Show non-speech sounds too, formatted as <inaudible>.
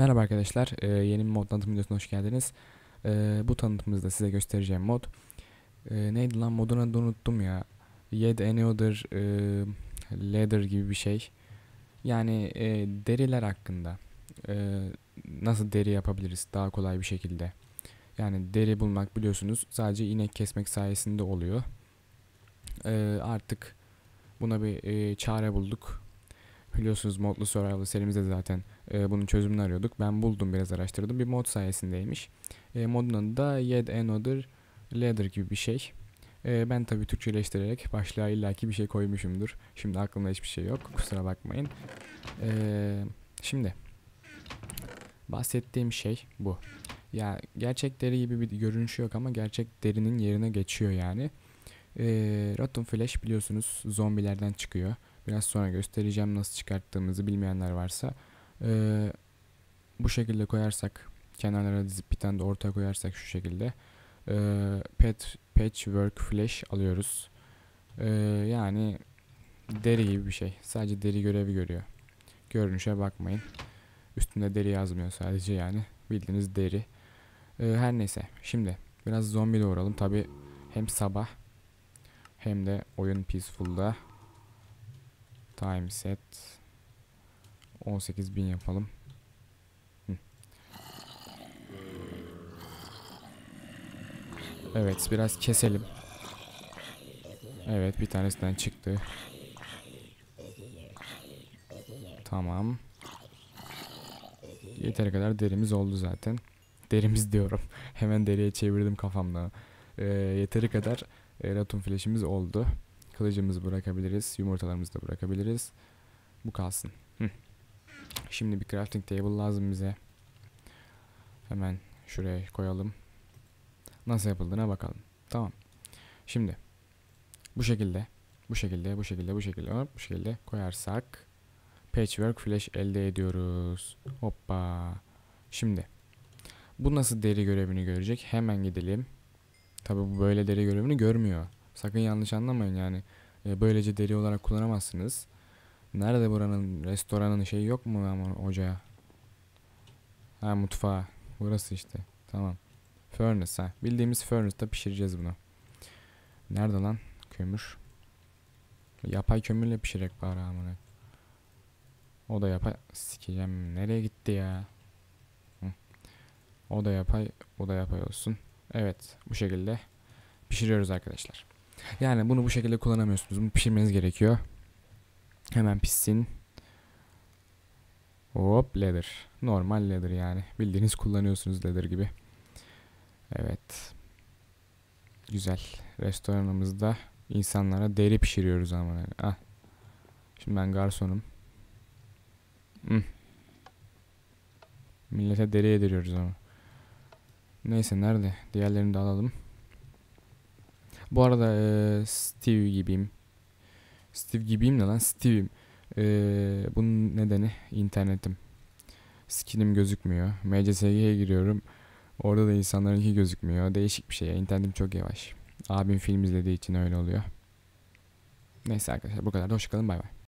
Merhaba arkadaşlar, ee, yeni bir mod tanıtım videosuna hoş geldiniz. Ee, bu tanıtımımızda size göstereceğim mod. Ee, neydi lan modun adını unuttum ya. Yet any other e, leather gibi bir şey. Yani e, deriler hakkında. E, nasıl deri yapabiliriz daha kolay bir şekilde. Yani deri bulmak biliyorsunuz sadece inek kesmek sayesinde oluyor. E, artık buna bir e, çare bulduk. Biliyorsunuz modlu survival serimizde zaten e, bunun çözümünü arıyorduk. Ben buldum biraz araştırdım. Bir mod sayesindeymiş. E, modun adı da Yet Another Leather gibi bir şey. E, ben tabi Türkçeleştirerek başlığa illaki bir şey koymuşumdur. Şimdi aklımda hiçbir şey yok. Kusura bakmayın. E, şimdi bahsettiğim şey bu. Ya gerçek deri gibi bir görünüşü yok ama gerçek derinin yerine geçiyor yani. E, Rotten Flesh biliyorsunuz zombilerden çıkıyor. Biraz sonra göstereceğim nasıl çıkarttığımızı bilmeyenler varsa. Ee, bu şekilde koyarsak kenarlara dizip bir tane de ortaya koyarsak şu şekilde e, pet, patchwork flash alıyoruz. Ee, yani deri gibi bir şey. Sadece deri görevi görüyor. Görünüşe bakmayın. Üstünde deri yazmıyor sadece yani. Bildiğiniz deri. Ee, her neyse. Şimdi biraz zombi doğuralım. Tabi hem sabah hem de oyun peaceful'da Time set 18.000 yapalım. Evet biraz keselim. Evet bir tanesinden çıktı. Tamam. Yeteri kadar derimiz oldu zaten. Derimiz diyorum. <laughs> Hemen deriye çevirdim kafamda. Ee, yeteri kadar e, ratum flash'imiz oldu. Kılıcımızı bırakabiliriz. Yumurtalarımızı da bırakabiliriz. Bu kalsın. Hı. Şimdi bir crafting table lazım bize. Hemen şuraya koyalım. Nasıl yapıldığına bakalım. Tamam. Şimdi bu şekilde bu şekilde bu şekilde bu şekilde bu şekilde koyarsak patchwork flash elde ediyoruz. Hoppa. Şimdi bu nasıl deri görevini görecek? Hemen gidelim. Tabi bu böyle deri görevini görmüyor. Sakın yanlış anlamayın yani. E, böylece deri olarak kullanamazsınız. Nerede buranın restoranın şeyi yok mu ama ocağı? Ha mutfağı. Burası işte. Tamam. Furnace ha. Bildiğimiz furnace'da pişireceğiz bunu. Nerede lan kömür? Yapay kömürle pişirek bari amına. O da yapay. Sikeceğim. Nereye gitti ya? O da yapay. O da yapay olsun. Evet. Bu şekilde pişiriyoruz arkadaşlar. Yani bunu bu şekilde kullanamıyorsunuz. Bunu pişirmeniz gerekiyor. Hemen pişsin. Hop leather. Normal leather yani. Bildiğiniz kullanıyorsunuz leather gibi. Evet. Güzel. Restoranımızda insanlara deri pişiriyoruz ama. Ah. Şimdi ben garsonum. Hmm. Millete deri yediriyoruz ama. Neyse nerede? Diğerlerini de alalım. Bu arada e, Steve gibiyim. Steve gibiyim de lan Steve'im. E, bunun nedeni internetim. Skinim gözükmüyor. MCSG'ye giriyorum. Orada da insanlarınki gözükmüyor. Değişik bir şey ya. İnternetim çok yavaş. Abim film izlediği için öyle oluyor. Neyse arkadaşlar bu kadar da hoşçakalın bay bay.